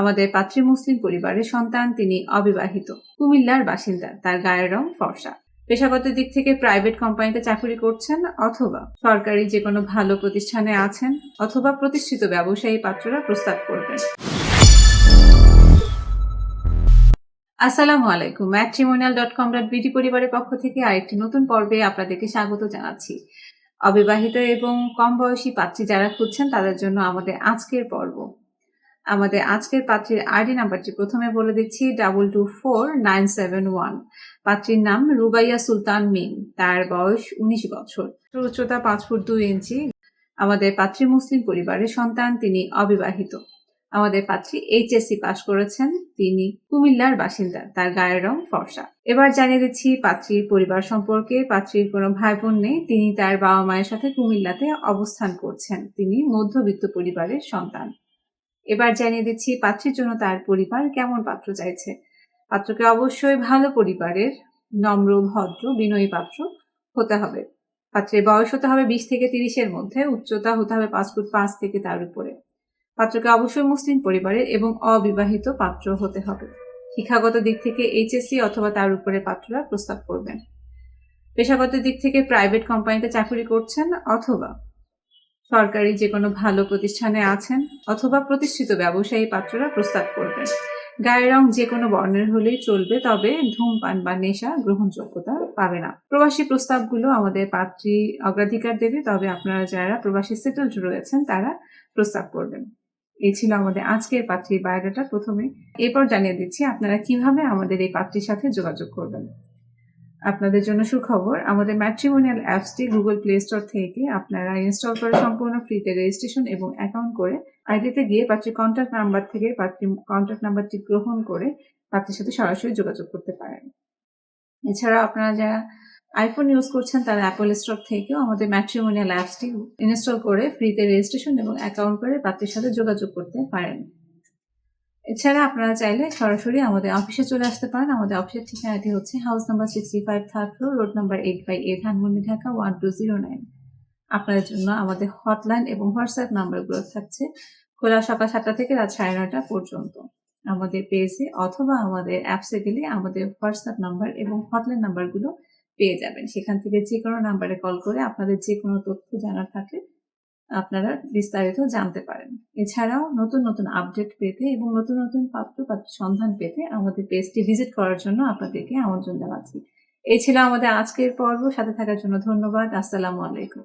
আমাদের পাত্রী মুসলিম পরিবারের সন্তান তিনি অবিবাহিত। কুমিল্লার বাসিন্দা, তার গায়ের রং ফর্সা। পেশাগত দিক থেকে প্রাইভেট কোম্পানিতে চাকরি করছেন অথবা সরকারি যে কোনো ভালো প্রতিষ্ঠানে আছেন অথবা প্রতিষ্ঠিত ব্যবসায়ী পাত্ররা প্রস্তাব করবেন। আসসালামু আলাইকুম matrimonial dot com dot BD পরিবারের পক্ষ থেকে আরেকটি নতুন পর্বে আপনাদেরকে স্বাগত জানাচ্ছি। অবিবাহিত এবং কম বয়সী পাত্রী যারা খুঁজছেন তাদের জন্য আমাদের আজকের পর্ব। আমাদের আজকের পাত্রীর আইডি নাম্বারটি প্রথমে বলে দিচ্ছি double two four nine seven one পাত্রীর নাম রুবাইয়া সুলতান মিম, তার বয়স উনিশ বছর। উচ্চতা পাঁচ ফুট দুই ইঞ্চি। আমাদের পাত্রী মুসলিম পরিবারের সন্তান, তিনি অবিবাহিত। আমাদের পাত্রী এইচএসসি পাশ করেছেন, তিনি কুমিল্লার বাসিন্দা, তার গায়ের রং ফর্সা। এবার জানিয়ে দিচ্ছি, পাত্রীর পরিবার সম্পর্কে পাত্রীর কোনো ভাই বোন নেই, তিনি তার বাবা মায়ের সাথে কুমিল্লাতে অবস্থান করছেন, তিনি মধ্যবিত্ত পরিবারের সন্তান। এবার জানিয়ে দিচ্ছি, পাত্রীর জন্য তার পরিবার কেমন পাত্র চাইছে? পাত্রকে অবশ্যই ভালো পরিবারের নম্র, ভদ্র, বিনয়ী পাত্র হতে হবে। পাত্রের বয়স হতে হবে বিশ থেকে তিরিশের মধ্যে, উচ্চতা হতে হবে পাঁচ ফুট পাঁচ থেকে তার উপরে। পাত্রকে অবশ্যই মুসলিম পরিবারের এবং অবিবাহিত পাত্র হতে হবে। শিক্ষাগত দিক থেকে এইচএসসি অথবা তার উপরে পাত্ররা প্রস্তাব করবেন। পেশাগত দিক থেকে প্রাইভেট কোম্পানিতে চাকরি করছেন অথবা সরকারি যে কোনো ভালো প্রতিষ্ঠানে আছেন অথবা প্রতিষ্ঠিত ব্যবসায়ী পাত্ররা প্রস্তাব করবেন। গায়ের রং যে কোনো বর্ণের হলেই চলবে, তবে ধূমপান বা নেশা গ্রহণযোগ্যতা পাবে না। প্রবাসী প্রস্তাবগুলো আমাদের পাত্রী অগ্রাধিকার দেবে, তবে আপনারা যারা প্রবাসী সেটেলড রয়েছেন তারা প্রস্তাব করবেন। এই ছিল আমাদের আজকের পাত্রীর বায়োডাটা। প্রথমে এরপর জানিয়ে দিচ্ছি আপনারা কীভাবে আমাদের এই পাত্রীর সাথে যোগাযোগ করবেন। আপনাদের জন্য সুখবর, আমাদের ম্যাট্রিমোনিয়াল অ্যাপসটি গুগল প্লে স্টোর থেকে আপনারা ইনস্টল করে সম্পূর্ণ ফ্রিতে রেজিস্ট্রেশন এবং অ্যাকাউন্ট করে আইডিতে গিয়ে পাত্রীর কন্ট্যাক্ট নাম্বার থেকে পাত্রীর কন্ট্যাক্ট নাম্বারটি গ্রহণ করে পাত্রীর সাথে সরাসরি যোগাযোগ করতে পারেন। এছাড়া আপনারা যারা আইফোন ইউজ করছেন, তারা অ্যাপল স্টোর থেকেও আমাদের ম্যাট্রিমোনিয়াল অ্যাপসটি ইনস্টল করে ফ্রিতে রেজিস্ট্রেশন এবং অ্যাকাউন্ট করে পাত্রীর সাথে যোগাযোগ করতে পারেন। এছাড়া আপনারা চাইলে সরাসরি আমাদের অফিসে চলে আসতে পারেন। আমাদের অফিসের ঠিকানাটি হচ্ছে house number sixty five third floor road number eight by A Dhanmondi, Dhaka one two zero nine আপনাদের জন্য আমাদের হটলাইন এবং হোয়াটসঅ্যাপ নাম্বারগুলো থাকছে খোলা সকাল সাতটা থেকে রাত সাড়ে নয়টা পর্যন্ত। আমাদের পেজে অথবা আমাদের অ্যাপসে গেলে আমাদের হোয়াটসঅ্যাপ নাম্বার এবং হটলাইন নাম্বারগুলো পেয়ে যাবেন। সেখান থেকে যে কোনো নাম্বারে কল করে আপনাদের যে কোনো তথ্য জানার থাকলে আপনারা বিস্তারিত জানতে পারেন। এছাড়াও নতুন নতুন আপডেট পেতে এবং নতুন নতুন পাত্র পাত্র সন্ধান পেতে আমাদের পেজটি ভিজিট করার জন্য আপনাদেরকে আমন্ত্রণ জানাচ্ছি। এই ছিল আমাদের আজকের পর্ব। সাথে থাকার জন্য ধন্যবাদ। আসসালামু আলাইকুম।